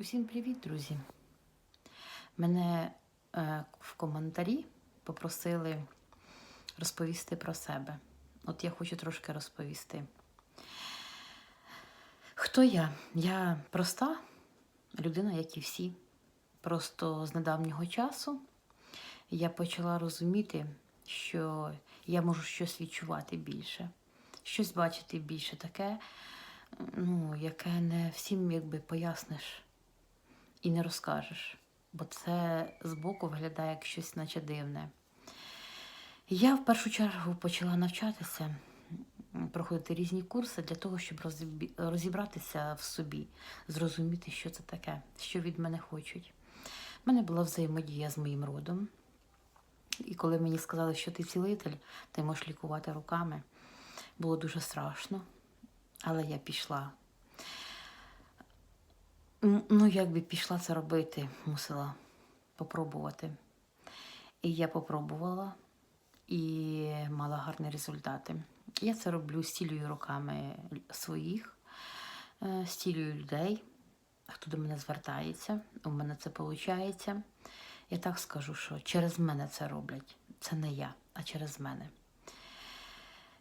Усім привіт, друзі! Мене е, в коментарі попросили розповісти про себе. От я хочу трошки розповісти. Хто я? Я проста людина, як і всі. Просто з недавнього часу я почала розуміти, що я можу щось відчувати більше, щось бачити більше таке, ну, яке не всім якби поясниш і не розкажеш, бо це збоку виглядає як щось наче дивне. Я в першу чергу почала навчатися, проходити різні курси для того, щоб розібратися в собі, зрозуміти, що це таке, що від мене хочуть. У мене була взаємодія з моїм родом. І коли мені сказали, що ти цілитель, ти можеш лікувати руками, було дуже страшно. Але я пішла. Ну, якби пішла це робити, мусила попробувати. І я попробувала і мала гарні результати. Я це роблю, стілюю руками своїх, е, стілюю людей, хто до мене звертається. У мене це виходить. Я так скажу, що через мене це роблять. Це не я, а через мене.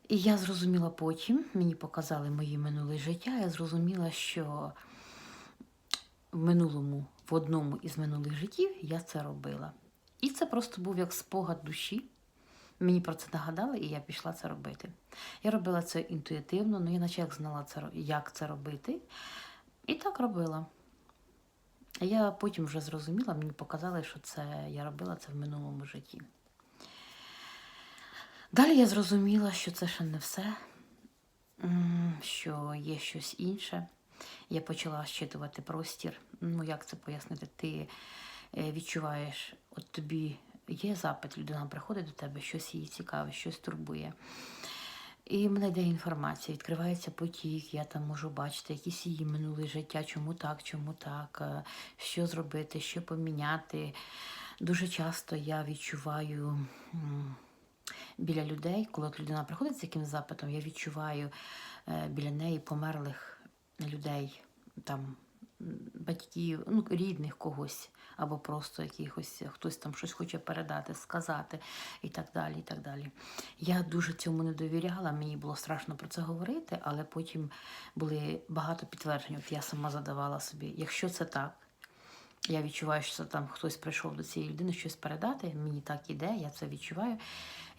І я зрозуміла потім, мені показали мої минуле життя, я зрозуміла, що в минулому, в одному із минулих життів я це робила. І це просто був як спогад душі. Мені про це нагадали, і я пішла це робити. Я робила це інтуїтивно, але я наче як знала, це, як це робити. І так робила. Я потім вже зрозуміла, мені показали, що це я робила це в минулому житті. Далі я зрозуміла, що це ще не все, що є щось інше. Я почала щитувати простір. Ну, як це пояснити? Ти е, відчуваєш, от тобі є запит, людина приходить до тебе, щось її цікаве, щось турбує. І мене йде інформація, відкривається потік, я там можу бачити якісь її минуле життя, чому так, чому так, е, що зробити, що поміняти. Дуже часто я відчуваю біля людей, коли людина приходить з якимсь запитом, я відчуваю е, біля неї померлих людей, там батьків, ну, рідних когось, або просто якихось хтось там щось хоче передати, сказати і так далі. і так далі. Я дуже цьому не довіряла, мені було страшно про це говорити, але потім були багато підтверджень. От я сама задавала собі, якщо це так, я відчуваю, що там хтось прийшов до цієї людини щось передати, мені так іде, я це відчуваю.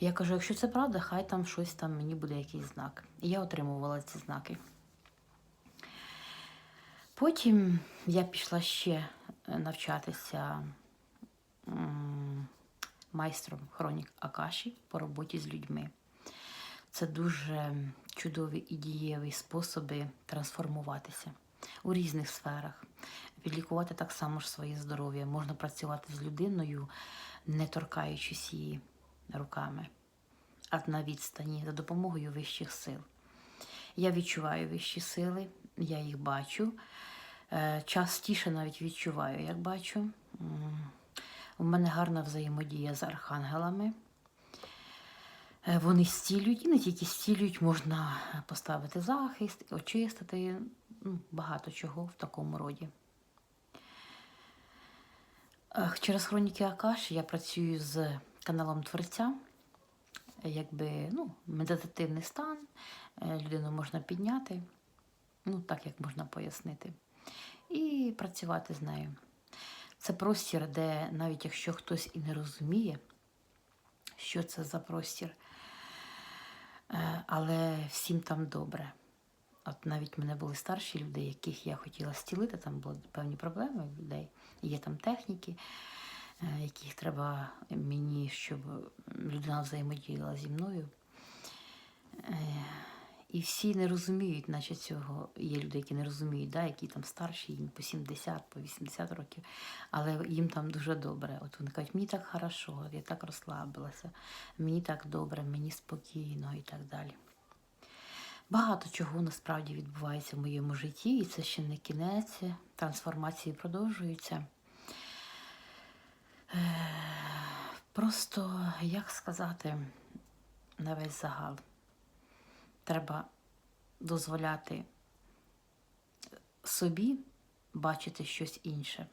Я кажу, якщо це правда, хай там щось там мені буде якийсь знак. І я отримувала ці знаки. Потім я пішла ще е, навчатися майстром хронік Акаші по роботі з людьми. Це дуже чудові і дієві способи трансформуватися у різних сферах. Підлікувати так само ж своє здоров'я. Можна працювати з людиною, не торкаючись її руками, а на відстані за допомогою вищих сил. Я відчуваю вищі сили, я їх бачу. Е, Частіше навіть відчуваю, як бачу. У мене гарна взаємодія з архангелами. Е, Вони стілюють, і не тільки стілюють, можна поставити захист, очистити, ну, багато чого в такому роді. Е, Через хроніки Акаш я працюю з каналом Творця. Якби ну, медитативний стан, людину можна підняти, ну так як можна пояснити, і працювати з нею. Це простір, де навіть якщо хтось і не розуміє, що це за простір, е, але всім там добре. От навіть в мене були старші люди, яких я хотіла стілити, там були певні проблеми людей. Є там техніки, е, яких треба мені, щоб людина взаємодіяла зі мною. І всі не розуміють, наче цього. Є люди, які не розуміють, да, які там старші, їм по 70, по 80 років, але їм там дуже добре. От вони кажуть, мені так хорошо, я так розслабилася, мені так добре, мені спокійно і так далі. Багато чого насправді відбувається в моєму житті, і це ще не кінець. Трансформації продовжуються. Е, Просто, як сказати, на весь загал, треба дозволяти собі бачити щось інше.